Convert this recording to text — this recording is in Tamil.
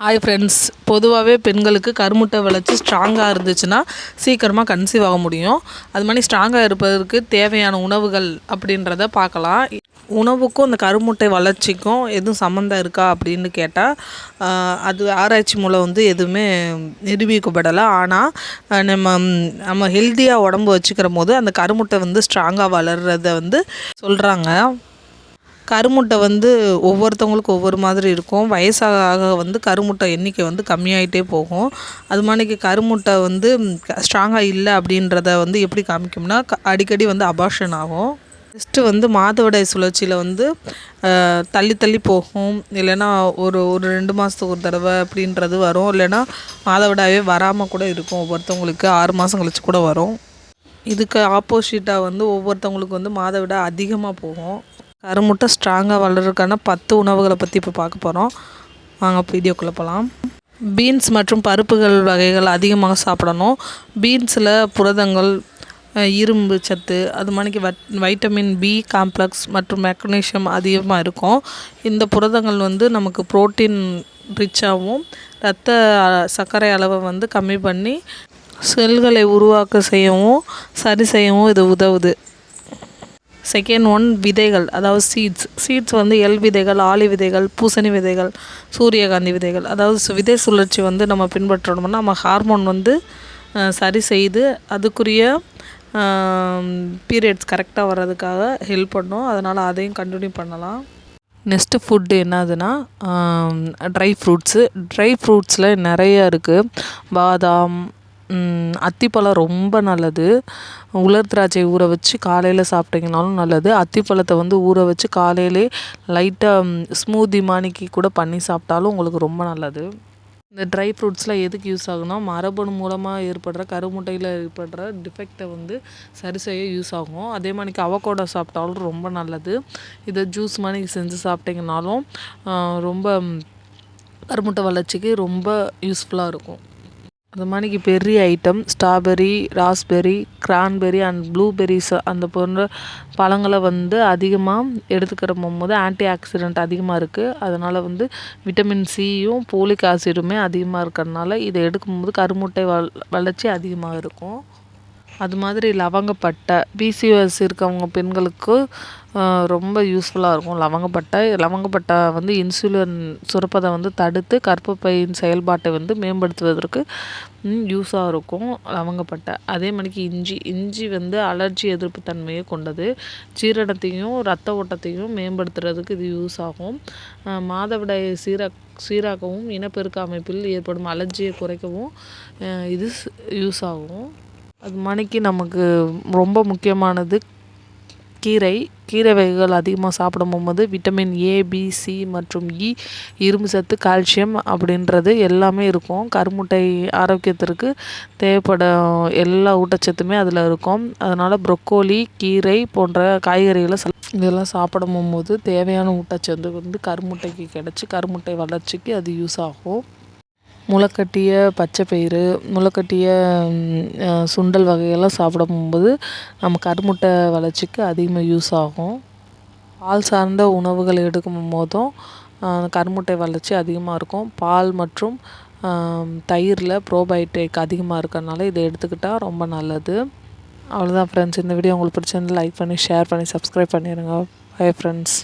ஹாய் ஃப்ரெண்ட்ஸ் பொதுவாகவே பெண்களுக்கு கருமுட்டை விளைச்சி ஸ்ட்ராங்காக இருந்துச்சுன்னா சீக்கிரமாக கன்சீவ் ஆக முடியும். அது மாதிரி ஸ்ட்ராங்காக இருப்பதற்கு தேவையான உணவுகள் அப்படின்றத பார்க்கலாம். உணவுக்கும் இந்த கருமுட்டை வளர்ச்சிக்கும் எதுவும் சம்மந்தம் இருக்கா அப்படின்னு கேட்டால் அது ஆராய்ச்சி மூலம் வந்து எதுவுமே நிரூபிக்கப்படலை. ஆனால் நம்ம நம்ம ஹெல்த்தியாக உடம்பு வச்சுக்கிற போது அந்த கருமுட்டை வந்து ஸ்ட்ராங்காக வளர்கிறத வந்து சொல்கிறாங்க கருமுட்டை வந்து ஒவ்வொருத்தவங்களுக்கும் ஒவ்வொரு மாதிரி இருக்கும். வயசாக ஆக வந்து கருமுட்டை எண்ணிக்கை வந்து கம்மியாயிட்டே போகும். அது மாதிரிக்கு கருமுட்டை வந்து ஸ்ட்ராங்காக இல்லை அப்படின்றத வந்து எப்படி காமிக்கும்னா அடிக்கடி வந்து அபார்ஷன் ஆகும். ஃபஸ்ட்டு வந்து மாதவிடாய் சுழற்சியில் வந்து தள்ளி தள்ளி போகும். இல்லைன்னா ஒரு ஒரு ரெண்டு மாதத்துக்கு ஒரு தடவை அப்படின்றது வரும். இல்லைன்னா மாதவிடாயே வராமல் கூட இருக்கும். ஒவ்வொருத்தவங்களுக்கு ஆறு மாதம் கழிச்சு கூட வரும். இதுக்கு ஆப்போசிட்டாக வந்து ஒவ்வொருத்தவங்களுக்கு வந்து மாதவிடாய் அதிகமாக போகும். கருமுட்டை ஸ்ட்ராங்காக வளர்கிறதுக்கான பத்து உணவுகளை பற்றி இப்போ பார்க்க போகிறோம் வாங்க வீடியோக்குள்ளே போகலாம் பீன்ஸ் மற்றும் பருப்புகள் வகைகள் அதிகமாக சாப்பிடணும். பீன்ஸில் புரதங்கள் இரும்பு சத்து அது மாதிரிக்கு வட் வைட்டமின் பி காம்ப்ளெக்ஸ் மற்றும் மெக்னீஷியம் அதிகமாக இருக்கும். இந்த புரதங்கள் வந்து நமக்கு ப்ரோட்டீன் ரிச்சாகவும் ரத்த சர்க்கரை அளவை வந்து கம்மி பண்ணி செல்களை உருவாக்க செய்யவும் சரி செய்யவும் இது உதவுது. செகண்ட் ஒன் விதைகள் அதாவது சீட்ஸ் சீட்ஸ் வந்து எல் விதைகள் ஆலி விதைகள் பூசணி விதைகள் சூரியகாந்தி விதைகள். அதாவது விதை சுழற்சி வந்து நம்ம பின்பற்றணும்னா நம்ம ஹார்மோன் வந்து சரி செய்து அதுக்குரிய பீரியட்ஸ் கரெக்டாக வர்றதுக்காக ஹெல்ப் பண்ணும். அதனால் அதையும் கண்டினியூ பண்ணலாம். நெக்ஸ்ட்டு ஃபுட்டு என்னதுன்னா ட்ரை ஃப்ரூட்ஸு ட்ரை ஃப்ரூட்ஸில் நிறைய இருக்குது பாதாம் அத்திப்பழம் ரொம்ப நல்லது. உலர் திராட்சை ஊற வச்சு காலையில் சாப்பிட்டிங்கனாலும் நல்லது. அத்திப்பழத்தை வந்து ஊற வச்சு காலையிலே லைட்டாக ஸ்மூதி மாணிக்கி கூட பண்ணி சாப்பிட்டாலும் உங்களுக்கு ரொம்ப நல்லது. இந்த ட்ரை ஃப்ரூட்ஸ்லாம் எதுக்கு யூஸ் ஆகுனா மரபணு மூலமாக ஏற்படுற கருமுட்டையில் ஏற்படுற டிஃபெக்டை வந்து சரி செய்ய யூஸ் ஆகும். அதே மாதிரிக்கு அவக்கோடா சாப்பிட்டாலும் ரொம்ப நல்லது. இதை ஜூஸ் மாதிரி செஞ்சு சாப்பிட்டிங்கனாலும் ரொம்ப கருமுட்டை வளர்ச்சிக்கு ரொம்ப யூஸ்ஃபுல்லாக இருக்கும். அது மாதிரிக்கு பெரிய item strawberry raspberry cranberry and blueberries அந்த போன்ற பழங்களை வந்து அதிகமாக எடுத்துக்கிற போகும்போது ஆன்டி ஆக்சிடெண்ட் அதிகமாக இருக்குது அதனால் வந்து விட்டமின் சியும் போலிக் ஆசிடுமே அதிகமாக இருக்கிறதுனால இதை எடுக்கும்போது கருமுட்டை வள வளர்ச்சி அதிகமாக இருக்கும். அது மாதிரி லவங்கப்பட்டை பிசிஓஎஸ் இருக்கவங்க பெண்களுக்கு ரொம்ப யூஸ்ஃபுல்லாக இருக்கும். லவங்கப்பட்டை லவங்கப்பட்டை வந்து இன்சுலின் சுரப்பதை வந்து தடுத்து கர்ப்பப்பையின் செயல்பாட்டை வந்து மேம்படுத்துவதற்கு யூஸாக இருக்கும் லவங்கப்பட்டை. அதே மணிக்கு இஞ்சி இஞ்சி வந்து அலர்ஜி எதிர்ப்பு தன்மையை கொண்டது. ஜீரணத்தையும் ரத்த ஓட்டத்தையும் மேம்படுத்துறதுக்கு இது யூஸ் ஆகும். மாதவிடாயை சீரா சீராக்கவும் இனப்பெருக்க அமைப்பில் ஏற்படும் அலர்ஜியை குறைக்கவும் இது யூஸ் ஆகும். அது மணிக்கு நமக்கு ரொம்ப முக்கியமானது கீரை. கீரை வகைகள் அதிகமாக சாப்பிடும் போகும்போது விட்டமின் ஏ பி சி மற்றும் இ இரும்பு சத்து கால்சியம் அப்படின்றது எல்லாமே இருக்கும். கருமுட்டை ஆரோக்கியத்திற்கு தேவைப்படும் எல்லா ஊட்டச்சத்துமே அதில் இருக்கும். அதனால் ப்ரொக்கோலி கீரை போன்ற காய்கறிகளை இதெல்லாம் சாப்பிடும் போகும்போது தேவையான ஊட்டச்சத்து வந்து கருமுட்டைக்கு கிடச்சி கருமுட்டை வளர்ச்சிக்கு அது யூஸ் ஆகும். முளைக்கட்டிய பச்சைப்பயிறு முளைக்கட்டிய சுண்டல் வகையெல்லாம் சாப்பிடும்போது நம்ம கருமுட்டை வளர்ச்சிக்கு அதிகமாக யூஸ் ஆகும். பால் சார்ந்த உணவுகள் எடுக்கும் போதும் கருமுட்டை வளர்ச்சி அதிகமாக இருக்கும். பால் மற்றும் தயிரில் ப்ரோபயோட்டிக் அதிகமாக இருக்கிறனால இதை எடுத்துக்கிட்டால் ரொம்ப நல்லது. அவ்வளோதான் ஃப்ரெண்ட்ஸ் இந்த வீடியோ உங்களுக்கு பிடிச்சிருந்து லைக் பண்ணி ஷேர் பண்ணி சப்ஸ்கிரைப் பண்ணிடுங்க பை ஃப்ரெண்ட்ஸ்